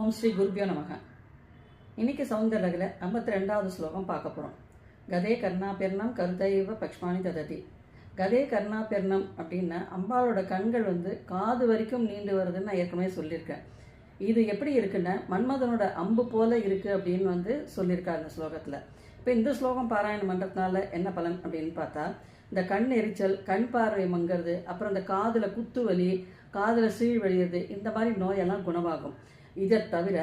ஓம் ஸ்ரீ குருபியோ நமக. இன்னைக்கு சௌந்தரகில் ஐம்பத்தி ரெண்டாவது ஸ்லோகம் பார்க்க போகிறோம் கதே கர்ணாபெர்ணம் கருதைவ பக்ஷ்மானி தததி. கதே கர்ணாபெர்ணம் அப்படின்னா அம்பாளோட கண்கள் வந்து காது வரைக்கும் நீண்டு வருதுன்னு நான் ஏற்கனவே சொல்லியிருக்கேன். இது எப்படி இருக்குன்னா மன்மதனோட அம்பு போல இருக்கு அப்படின்னு வந்து சொல்லியிருக்காரு இந்த ஸ்லோகத்தில். இப்போ இந்த ஸ்லோகம் பாராயணம் பண்ணுறதுனால என்ன பலன் அப்படின்னு பார்த்தா இந்த கண் எரிச்சல் கண் பார்வை மங்கிறது அப்புறம் இந்த காதில் குத்து வலி காதில் சீழ் வழியுறது இந்த மாதிரி நோயெல்லாம் குணமாகும். இதை தவிர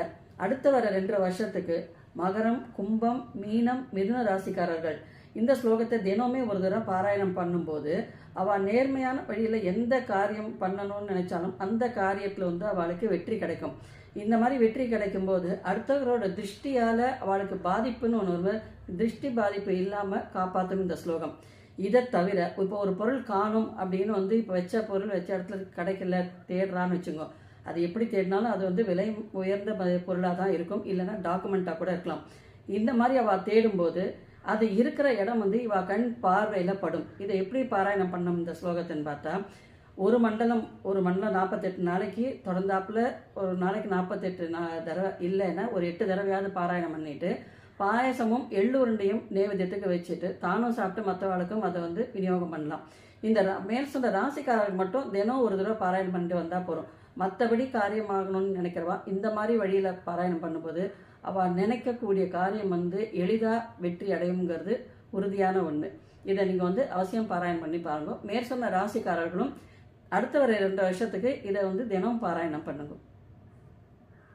அடுத்த வர ரெண்டரை வருஷத்துக்கு மகரம் கும்பம் மீனம் மிதுன ராசிக்காரர்கள் இந்த ஸ்லோகத்தை தினமே ஒரு தடவை பாராயணம் பண்ணும்போது அவள் நேர்மையான வழியில் எந்த காரியம் பண்ணணும்னு நினைச்சாலும் அந்த காரியத்தில் வந்து அவளுக்கு வெற்றி கிடைக்கும். இந்த மாதிரி வெற்றி கிடைக்கும் போது அடுத்தவரோட திருஷ்டியால் அவளுக்கு பாதிப்புன்னு ஒன்று திருஷ்டி பாதிப்பு இல்லாமல் காப்பாற்றும் இந்த ஸ்லோகம். இதை தவிர இப்போ ஒரு பொருள் காணும் அப்படின்னு வந்து இப்போ வச்ச பொருள் வச்ச இடத்துல கிடைக்கல தேடுறான்னு வச்சுக்கோ. அது எப்படி தேடினாலும் அது வந்து விலை உயர்ந்த பொருளாக தான் இருக்கும். இல்லைன்னா டாக்குமெண்ட்டாக கூட இருக்கலாம். இந்த மாதிரி அவள் தேடும்போது அது இருக்கிற இடம் வந்து இவா கண் பார்வையில் படும். இதை எப்படி பாராயணம் பண்ணணும் இந்த ஸ்லோகத்தின்னு பார்த்தா ஒரு மண்டலம் ஒரு மண்டலம் நாற்பத்தெட்டு நாளைக்கு தொடர்ந்தாப்புல ஒரு நாளைக்கு நாற்பத்தெட்டு நா தடவை இல்லைன்னா ஒரு எட்டு தடவையாவது பாராயணம் பண்ணிட்டு பாயசமும் எள்ளுருண்டையும் நேவேத்தியத்துக்கு வச்சுட்டு தானும் சாப்பிட்டு மற்றவர்களுக்கும் அதை வந்து விநியோகம் பண்ணலாம். இந்த மேல் சொன்ன ராசிக்காரர்கள் மட்டும் தினம் ஒரு தடவை பாராயணம் பண்ணிட்டு வந்தால் போதும் மற்றபடி காரியமாகணும்னு நினைக்கிறவா? இந்த மாதிரி வழியில் பாராயணம் பண்ணும்போது அவள் நினைக்கக்கூடிய காரியம் வந்து எளிதாக வெற்றி அடையுங்கிறது உறுதியான ஒன்று இதை நீங்கள் வந்து அவசியம் பாராயணம் பண்ணி பாருங்க. மேற்சொன்ன ராசிக்காரர்களும் அடுத்த வர ரெண்டு வருஷத்துக்கு இதை வந்து தினம் பாராயணம் பண்ணுங்க.